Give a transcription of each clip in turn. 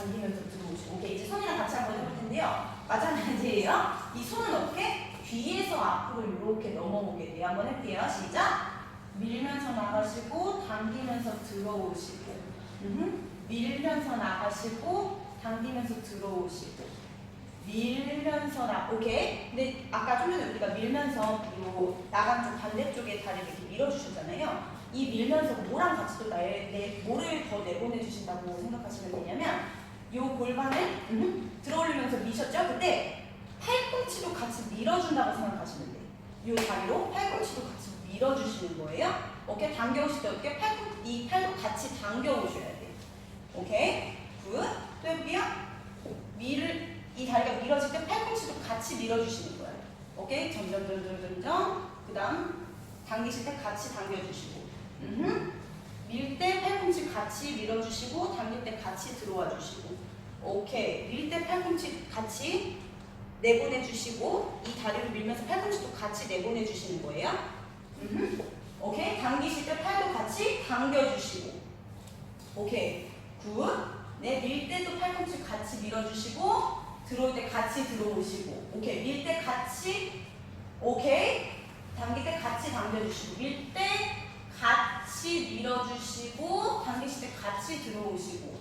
당기면서 들어오시고 오케이 이제 손이랑 같이 한번 해볼 텐데요. 마찬가지예요 이 손은 어떻게 뒤에서 앞으로 이렇게 넘어오게 돼요? 한번 해볼게요. 시작! 밀면서 나가시고 당기면서 들어오시고. 음흠. 밀면서 나가시고 당기면서 들어오시고. 밀면서 나 오케이. 근데 아까 좀 전에 우리가 밀면서 요 나간 쪽 반대쪽에 다리를 이렇게 밀어주셨잖아요. 이 밀면서 뭐랑 같이 또 나의 내 뭐를 더 내보내 주신다고 생각하시면 되냐면 요 골반을 음, 들어올리면서 미셨죠? 그때 팔꿈치도 같이 밀어준다고 생각하시면 돼요. 요 다리로 팔꿈치도 같이 밀어주시는 거예요. 오케이? 당겨오실 때 어떻게? 팔꿈, 이 팔도 같이 당겨오셔야 돼요. 오케이? 굿. 또 해볼게요. 밀을, 이 다리가 밀어질 때 팔꿈치도 같이 밀어주시는 거예요. 오케이? 점점, 점점, 점점. 그 다음, 당기실 때 같이 당겨주시고. 밀 때 팔꿈치 같이 밀어주시고, 당길 때 같이 들어와 주시고. 오케이. 밀 때 팔꿈치 같이 내보내 주시고 이 다리를 밀면서 팔꿈치도 같이 내보내 주시는 거예요. 음흠. 오케이. 당기실 때 팔도 같이 당겨 주시고. 오케이. 굿. 네, 밀 때도 팔꿈치 같이 밀어 주시고 들어올 때 같이 들어오시고. 오케이. 밀 때 같이 오케이. 당길 때 같이 당겨 주시고 밀 때 같이 밀어 주시고 당기실 때 같이 들어오시고.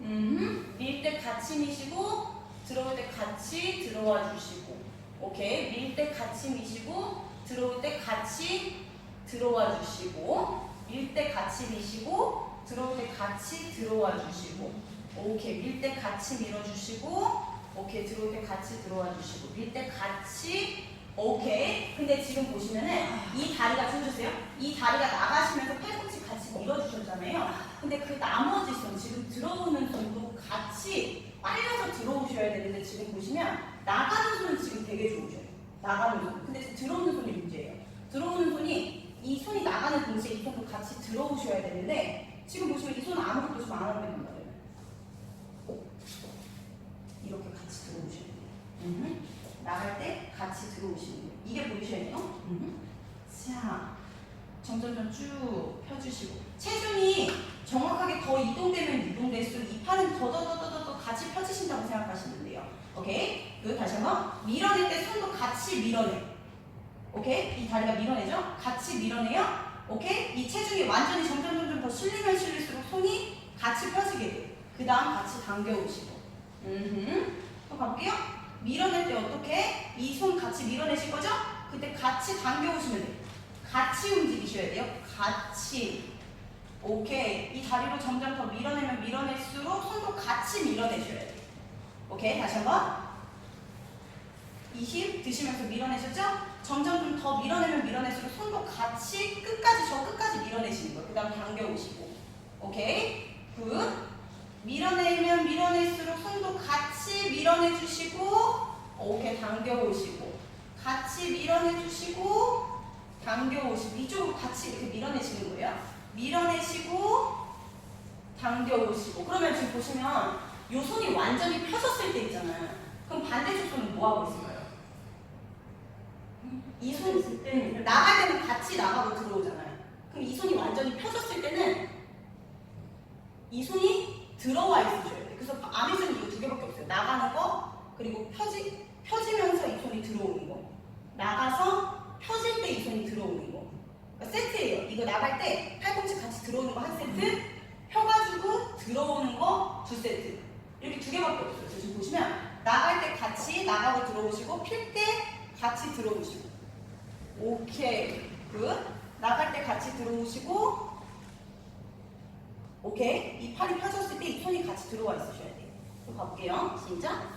음, 밀 때 같이 미시고 들어올 때 같이 들어와 주시고. 오케이? 밀 때 같이 미시고 들어올 때 같이 들어와 주시고. 밀 때 같이 미시고 들어올 때 같이 들어와 주시고. 오케이. 밀 때 같이 밀어 주시고 오케이. 들어올 때 같이 들어와 주시고. 밀 때 같이 오케이. 근데 지금 보시면은 이 다리가 보셨어요? 이 다리가 나가시면서 팔꿈치 같이 밀어 주셨잖아요 근데 그 나머지 손 지금 들어오는 손도 같이 빨려서 들어오셔야 되는데 지금 보시면 나가는 손은 지금 되게 좋으셔요. 나가는 손. 근데 들어오는 손이 문제예요. 들어오는 손이 이 손이 나가는 동시에 이 손도 같이 들어오셔야 되는데 지금 보시면 이 손은 아무것도 지금 안 하고 있는 거예요. 이렇게 같이 들어오셔야 돼요. 음흠. 나갈 때 같이 들어오시는 거예요. 이게 보이셔야죠? 음흠. 자, 점점점 쭉 펴주시고 체중이 정확하게 더 이동되면 이동될수록 이 팔은 더더더더더 같이 펴지신다고 생각하시면 돼요. 오케이? 그 다시 한번 밀어낼 때 손도 같이 밀어내. 오케이? 이 다리가 밀어내죠? 같이 밀어내요. 오케이? 이 체중이 완전히 점점 점점 더 실리면 실릴수록 손이 같이 펴지게 돼요. 그 다음 같이 당겨오시고. 음, 또 가볼게요. 밀어낼 때 어떻게? 이 손 같이 밀어내실 거죠? 그때 같이 당겨오시면 돼요. 같이 움직이셔야 돼요. 같이. 오케이. 이 다리로 점점 더 밀어내면 밀어낼수록 손도 같이 밀어내셔야 돼요. 오케이. 다시 한 번. 20 드시면서 밀어내셨죠? 점점 좀 더 밀어내면 밀어낼수록 손도 같이 끝까지 저 끝까지 밀어내시는 거예요. 그 다음 당겨 오시고. 오케이. 굿. 밀어내면 밀어낼수록 손도 같이 밀어내주시고. 오케이. 당겨 오시고. 같이 밀어내주시고. 당겨 오시고. 이쪽으로 같이 이렇게 밀어내시는 거예요. 밀어내시고. 당겨오시고. 그러면 지금 보시면 요 손이 완전히 펴졌을 때 있잖아요. 그럼 반대쪽 손은 뭐 하고 있을까요? 이손 있을 때 나갈 때는 같이 나가고 들어오잖아요. 그럼 이 손이 완전히 펴졌을 때는 이 손이 들어와 있으셔야 돼요. 그래서 안에서는 이거 두 개밖에 없어요. 나가는 거 그리고 펴지 펴지면서 이 손이 들어오는 거. 나가서 펴질 때 이 손이 들어오는 거. 세트예요. 이거 나갈 때 팔꿈치 같이 들어오는 거 한 세트, 펴 가지고 들어오는 거 두 세트. 이렇게 두 개밖에 없어요. 지금 보시면 나갈 때 같이 나가고 들어오시고 필 때 같이 들어오시고. 오케이. 굿. 나갈 때 같이 들어오시고. 오케이. 이 팔이 펴졌을 때 이 손이 같이 들어와 있으셔야 돼요. 또 가볼게요. 시작.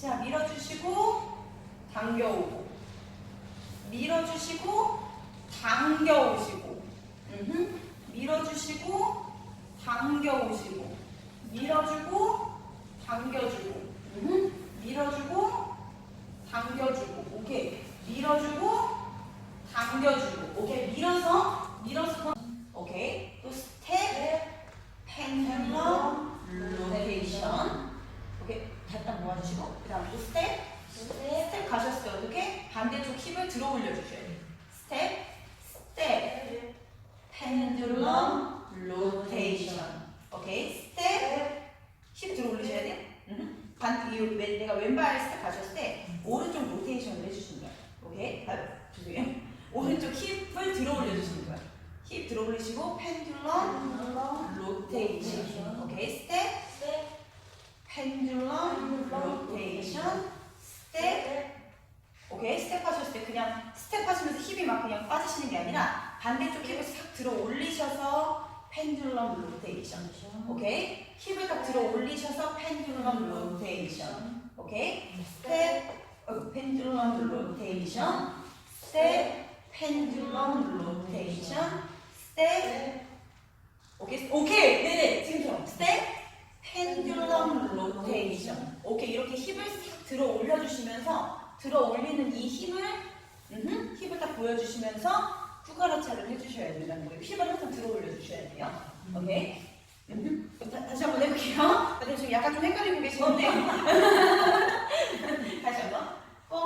자, 밀어주시고, 당겨오고. 밀어주시고, 당겨 오시고. 음흠. 밀어주시고, 당겨 오시고. 밀어주고, 당겨주고. 밀어주고, 당겨주고. 오케이. 밀어주고, 당겨주고. 오케이. 밀어서, 밀어서. 오케이. 또 스텝, 펜들럼, 로테이션. 오케이. 갖다 모아주시고. 그 다음 또 스텝. 스텝 때 어떻게? 반대쪽 힙을 들어 올려주셔야 돼요. 스텝, 펜들럼, 로테이션. 오케이. 스텝, 힙 들어 올리시고. 이 왼, 내가 왼발 스텝 가셨을 때 오른쪽 로테이션을 해주시는 거야. 오케이? 아, 죄송해요. 오른쪽 힙을 들어 올려주시는 거야. 힙 들어 올리시고 펜듈럼 로테이션. 오케이? 스텝 펜듈럼 로테이션 스텝 오케이 하셨을 때 그냥 스텝 하시면서 힙이 막 그냥 빠지시는 게 아니라 반대쪽 힙을 싹 들어 올리셔서 펜듈럼 로테이션. 오케이? 힙을 딱 들어 올리셔서 펜듈럼 로테이션. 오케이? 스텝 어, 펜듈럼 로테이션. 스텝 펜듈럼 로테이션. 스텝 오케이? 오케이! 네네. 지금처럼 스텝 펜듈럼 로테이션. 오케이. 이렇게 힙을 싹 들어 올려주시면서 들어 올리는 이 힘을 음흠, 힙을 딱 보여주시면서 휘가라차를 해주셔야 된다는 거예요. 힙을 항상 들어 올려주셔야 돼요. 오케이. 다, 다시 한번 해볼게요. 근데 지금 약간 좀 헷갈리고 계시는데 다시 한번. 4,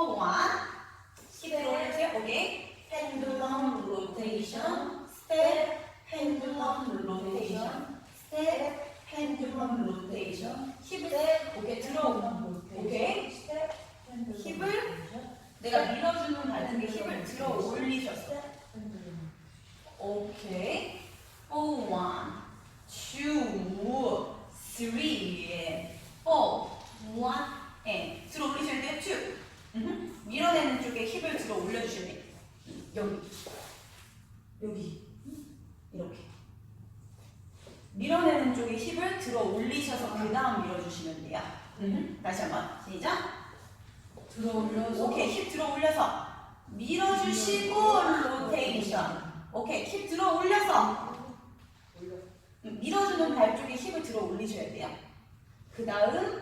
1힙 들어 올려주세요 오케이? 펜듈럼 로테이션 스텝 펜듈럼 로테이션 스텝 펜듈럼 로테이션 힙을 오케이 들어 오케이 힙을 내가 밀어주는 발등에 힘을 들어 올리셨어 오케이. 오 one two three four one and 들어 올리셔야 돼요. two. 밀어내는 쪽에 힙을 들어 올려주셔야 돼요. 여기. 여기. 이렇게. 밀어내는 쪽에 힙을 들어 올리셔서 그 다음 밀어주시면 돼요. 다시 한번. 시작 들어 올려서 오케이 힙 들어 올려서 밀어주시고 로테이션. 오케이 힙 들어 올려서 음, 밀어주는 발 쪽에 힙을 들어 올리셔야 돼요. 그 다음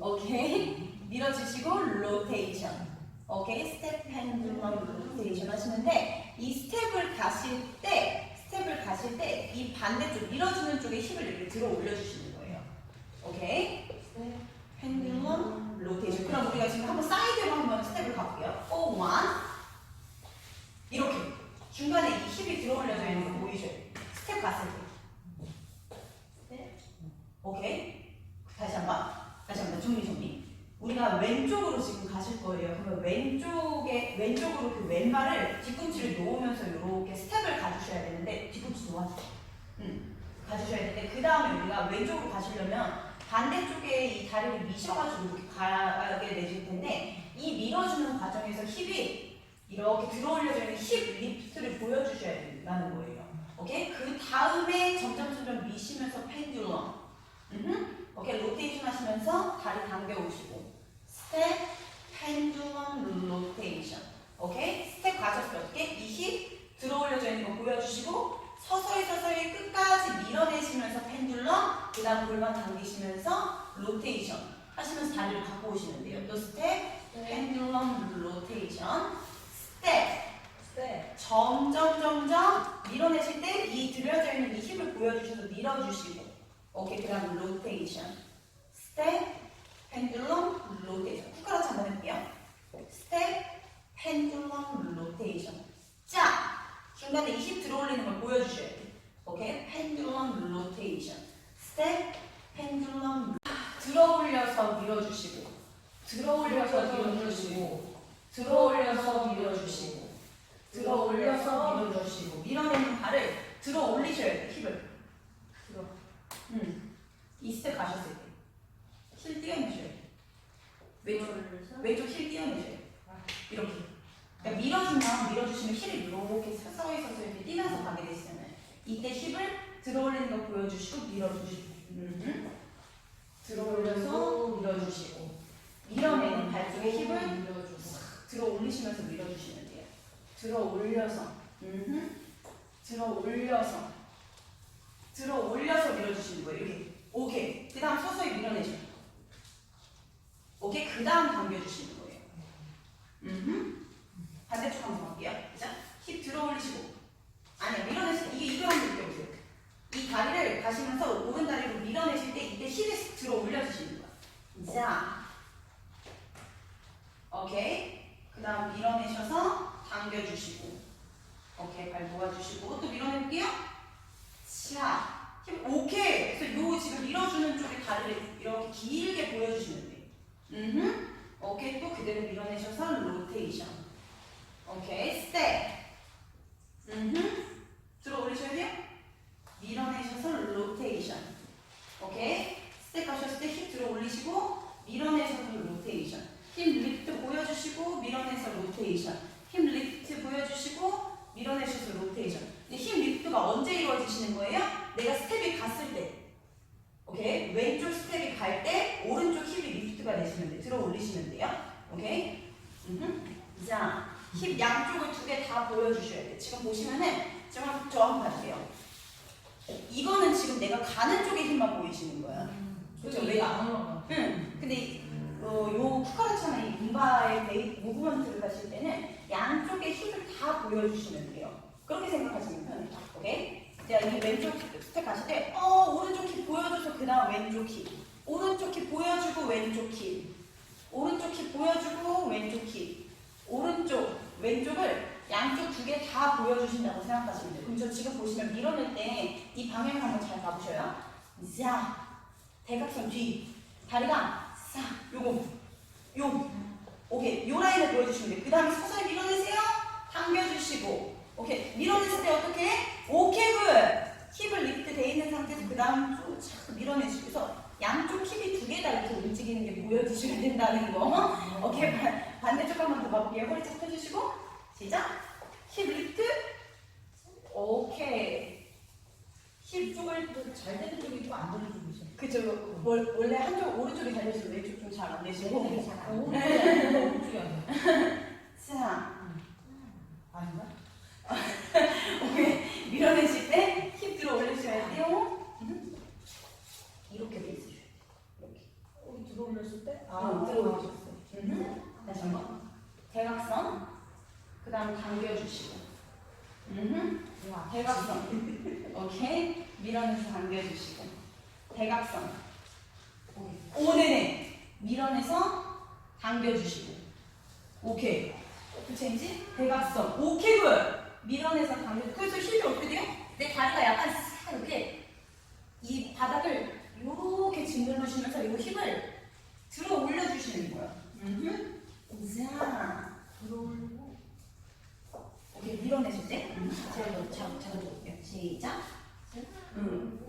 오케이 밀어주시고 로테이션. 오케이 스텝 펜듈럼 로테이션 하시는데 이 스텝을 가실 때 스텝을 가실 때 이 반대쪽 밀어주는 쪽에 힙을 이렇게 들어 올려주시는 거예요. 오케이 펜듈럼 로테이션. 그럼 우리가 지금 한번 사이드로 한번 스텝을 가볼게요. 4, 1. 이렇게. 중간에 이 힙이 들어 올려져 있는 거 보이죠? 스텝 갔을 때. 오케이. 다시 한 번. 다시 한 번. 정리, 정리. 우리가 왼쪽으로 지금 가실 거예요. 그러면 왼쪽에, 왼쪽으로 그 왼발을 뒤꿈치를 놓으면서 이렇게 스텝을 가주셔야 되는데, 뒤꿈치 놓아주세요. 음, 가주셔야 되는데, 그 다음에 우리가 왼쪽으로 가시려면 반대쪽에 이 다리를 미셔가지고 이렇게 가게 되실 텐데 이 밀어주는 과정에서 힙이 이렇게 들어올려져 있는 힙 리프트를 보여주셔야 된다는 거예요. 오케이? 그 다음에 점점 점점 미시면서 펜듈럼. 오케이 로테이션 하시면서 다리 당겨 오시고 스텝 펜듈럼 로테이션. 오케이? 스텝 가셨을 때 어떻게? 이힙 들어 올려져 있는 거 보여주시고 서서히 서서히 끝까지 밀어내시면서 펜듈럼 그 다음 골반 당기시면서 로테이션 하시면서 다리를 갖고 오시면 돼요. 또 스텝 펜듈럼 로테이션. 스텝. 스텝. 점점 점점 밀어내실 때 이 들여져 있는 이 힘을 보여주셔서 밀어주시고 오케이 그 다음 로테이션. 스텝 펜듈럼 로테이션. 한번 해볼게요 스텝 펜듈럼 로테이션 자 중간에 이 힙 들어올리는 걸 보여주셔야 돼요 오케이 펜듈럼 로테이션 스텝 펜듈럼 들어올려서 밀어주시고 들어올려서 밀어주시고 들어올려서 밀어주시고 들어올려서 밀어주시고 밀어내는 발을 들어올리셔야 돼요 힙을 들어 음. 이 스텝 가셨을 때힐 띄어내셔야 돼요 왼쪽 올려서 왼쪽 힐 띄어내셔야 돼요 이렇게 그러니까 밀어주면 밀어주시면 힐을 이렇게 서서히 서서히 이렇게 뛰면서 가게 되시잖아요 이때 힙을 들어올리는 거 보여주시고 밀어주시고 음. 들어올려서 밀어주시고 밀어내는 발 쪽에 힙을 밀어주고 들어 올리시면서 밀어주시면 돼요. 들어 올려서, 음, 들어 올려서, 들어 올려서 밀어주시는 거예요. 이렇게. 오케이. 그 다음 서서히 밀어내죠. 오케이. 그 다음 당겨주시는 거예요. 음, 반대쪽 한번 볼게요. 자, 힙 들어 올리시고. 아니야, 밀어내시 이게 이거 한번 느껴보세요. 이 다리를 가시면서 오른 다리로 밀어내실 때 이때 힙을 들어 올려주시는 거야. 자, 오케이. 그 다음 밀어내셔서 당겨주시고. 오케이. 발 모아주시고. 또 밀어낼게요. 자. 힘, 오케이. 그래서 요 지금 밀어주는 쪽에 다리를 이렇게 길게 보여주시면 돼요. 음. 오케이 또 그대로 밀어내셔서 로테이션. 오케이 스텝. 음. 들어 올리셔야 돼요. 밀어내셔서 로테이션. 오케이 스텝 하셨을 때 힙 들어 올리시고 밀어내셔서 로테이션. 힘 리프트 보여주시고 밀어내서 로테이션. 힘 리프트 보여주시고 밀어내셔서 로테이션. 근데 힘 리프트가 언제 이루어지시는 거예요? 내가 스텝이 갔을 때. 오케이 왼쪽 스텝이 갈 때 오른쪽 힙이 리프트가 되시면 돼. 들어 올리시면 돼요. 오케이. 음흠. 자, 힙 양쪽을 두 개 다 보여주셔야 돼. 지금 보시면은 지금 한번 저 한번 봐주세요. 이거는 지금 내가 가는 쪽의 힘만 보이시는 거야. 그쵸 왜? 올라가? 응. 근데 이- 어, 요 쿠카르차나 이 문바의 베이 무브먼트를 하실 때는 양쪽의 힘을 다 보여주시면 돼요. 그렇게 생각하시면 편해요. 오케이? 자, 이 왼쪽 스텝 가실 때, 어, 오른쪽 힙 보여줘서 그 다음 왼쪽 힙. 오른쪽 힙 보여주고 왼쪽 힙. 오른쪽 힙 보여주고 왼쪽 힙. 오른쪽, 왼쪽을 양쪽 두 개 다 보여주신다고 생각하시면 돼요. 그럼 저 지금 보시면 밀어낼 때 이 방향 한번 잘 봐보셔요. 자, 대각선 뒤. 다리가 싹 요거 요. 오케이 요 라인을 보여주시면 돼요. 그 다음에 서서히 밀어내세요. 당겨주시고. 오케이 밀어냈을 때 어떻게? 오케이 굿. 힙을 리프트 돼 있는 상태에서 그 다음 쭉 밀어내시면서 양쪽 힙이 두 개 다 이렇게 움직이는 게 보여주셔야 된다는 거. 오케이 반- 반대쪽 한 번 더 봐볼게요. 허리 쭉 펴주시고 시작. 힙 리프트? 오케이. 힙 쪽을 잘 되는 쪽이 있고 안 되는 쪽이 있어. 그쵸 월- 원래 한쪽 오른쪽이 달려있으면 왼쪽 좀 잘 안 되시고. 오른쪽이 오른쪽이 아니야. 자 아닌가? 오케이 밀어내실 때 힙 들어 올리셔야 돼요 음. 이렇게 돼 있으셔야 돼요 이렇게 여기 들어올렸을 때? 아 들어 올리셨어요 음. 다시 한번 대각선 그 다음 당겨주시고 음. 와, 대각선 오케이 밀어내서 당겨주시고 대각선 오 네네 밀어내서 당겨주시고. 오케이 그체인지? 대각선. 오케이 굿 밀어내서 당겨. 그래서 힙이 어떻게 돼요? 내 다리가 약간 싹 이렇게 이 바닥을 이렇게 짓누르시면서 이 힘을 들어 올려주시는 거예요 음. 자 들어올리고. 오케이 밀어내실 때? 제가 이거 잡, 잡아줄게요. 시작. 음.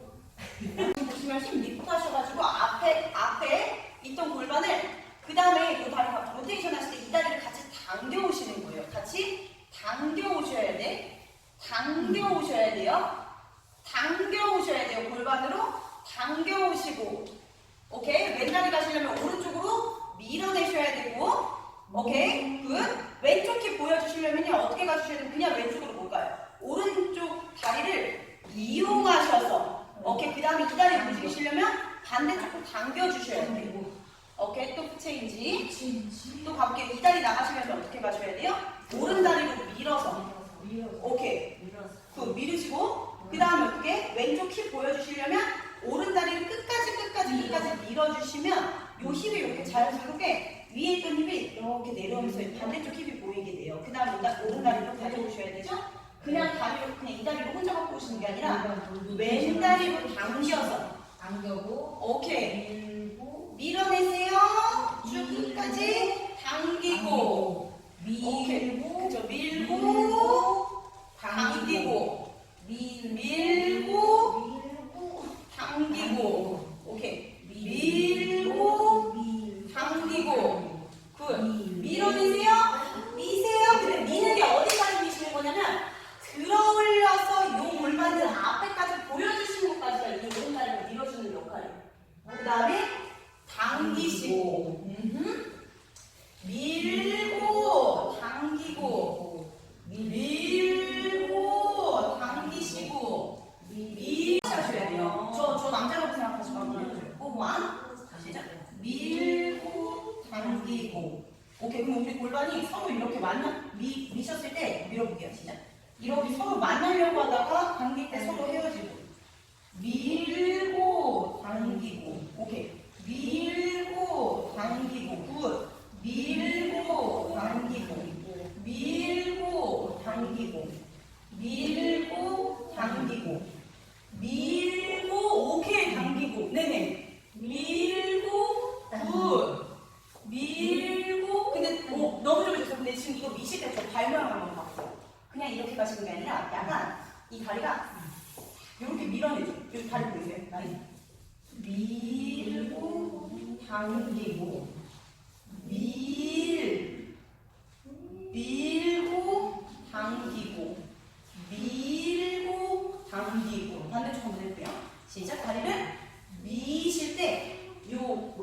보시면 힘 리프트 하셔가지고 앞에 앞에 있던 골반을 그 다음에 이 다리 가 로테이션 하실 때 이 다리를 같이 당겨 오시는 거예요. 같이 당겨 오셔야 돼. 당겨 오셔야 돼요. 당겨 오셔야 돼요. 골반으로 당겨 오시고 오케이 왼다리 가시려면 오른쪽으로 밀어내셔야 되고 오케이 굿 왼쪽 힙 보여주시려면요 어떻게 가주셔야 돼요? 그냥 왼쪽으로 못 가요. 오른쪽 다리를 이용하셔서 오케이 그 다음에 이 다리 움직이시려면 반대쪽으로 당겨 주셔야 돼요. 오케이 또 체인지 또 가볼게요. 이 다리 나가시면서 어떻게 가셔야 돼요? 오른 다리로 밀어서 오케이 그 밀으시고 그 다음에 어떻게 왼쪽 힙 보여주시려면 오른 다리를 끝까지 끝까지 끝까지 밀어주시면 요 힙이 이렇게 자연스럽게 위에 있던 힘이 이렇게 내려오면서 반대쪽 힙이 보이게 돼요. 그 다음에 오른 다리로 가져오셔야 되죠? 그냥 다리로 그냥 이 다리로 혼자 갖고 오시는 게 아니라 왼 다리로 당겨서 당겨고 오케이 밀어내세요. 쭉 끝까지 당기고. 오케이. 밀고 그죠 밀고. 당기고. 밀 밀고 밀고 당기고 오케이 밀고 밀 당기고 굿 밀어내세요 미세요 근데 미는 게 어디까지 미시는 거냐면 들어 올려서 요 골반을 앞에까지 보여주시는 것까지가 이 오른다리를 밀어주는 역할이에요 그 다음에 당기시고 음흠. 밀고 당기고 밀고 당기시고 밀하셔야 돼요 저, 저 남자라고 생각하지 말고 호환 시작 밀고 당기고 오케이 그럼 우리 골반이 서로 이렇게 만나 미, 미셨을 때 밀어볼게요 시작 이렇게 서로 만나려고 하다가 당길 때 서로 헤어지고 밀고 당기고 오케이 밀고 당기고 굿 밀고 당기고 밀고 당기고 밀고 당기고 밀고 오케이 당기고 네네 밀고 굿 당기고 밀 밀고 당기고 밀고 당기고 반대쪽 한번 해볼게요 시작 다리를 미실 때 요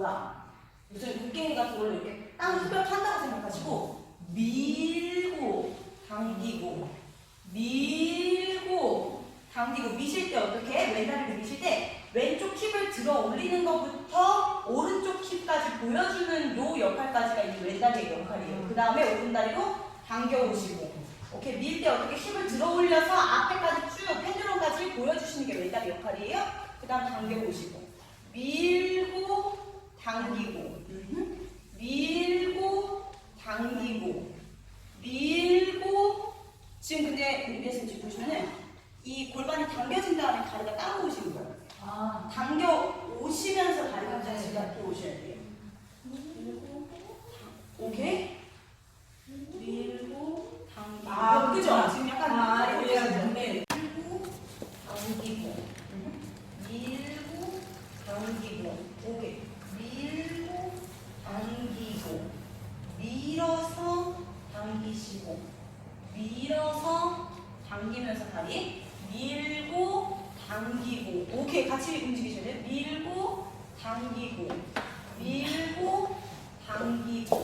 요즘 곡괭이 같은 걸로 이렇게 땅 흡입 한다고 생각하시고 밀고 당기고 밀고 당기고 미실 때 어떻게 왼다리를 미실 때 왼쪽 힙을 들어 올리는 것부터 오른쪽 힙까지 보여주는 요 역할까지가 이 왼다리의 역할이에요. 그 다음에 오른다리로 당겨 오시고 오케이 밀 때 어떻게 힙을 들어 올려서 앞에까지 쭉 펜드론까지 보여주시는 게 왼다리 역할이에요. 그 다음 당겨 오시고 밀고 당기고 음흠. 밀고 당기고 밀고 지금 근데 윤계선 지금 보시면은 이 골반이 당겨진 다음에 다리가 따라오시는 거예요. 아. 당겨 오시면서 다리가 같이 갖고 오셔야 돼요. 오케이? 밀고 당기고 아, 그죠? 지금 약간 아, 이렇게 이해가 보시면 네. 밀고 당기고 밀고 당기고 오케이 밀고 당기고 밀어서 당기시고 밀어서 당기면서 다리 밀고 당기고. 오케이 같이 움직이셔야 돼요. 밀고 당기고. 밀고 당기고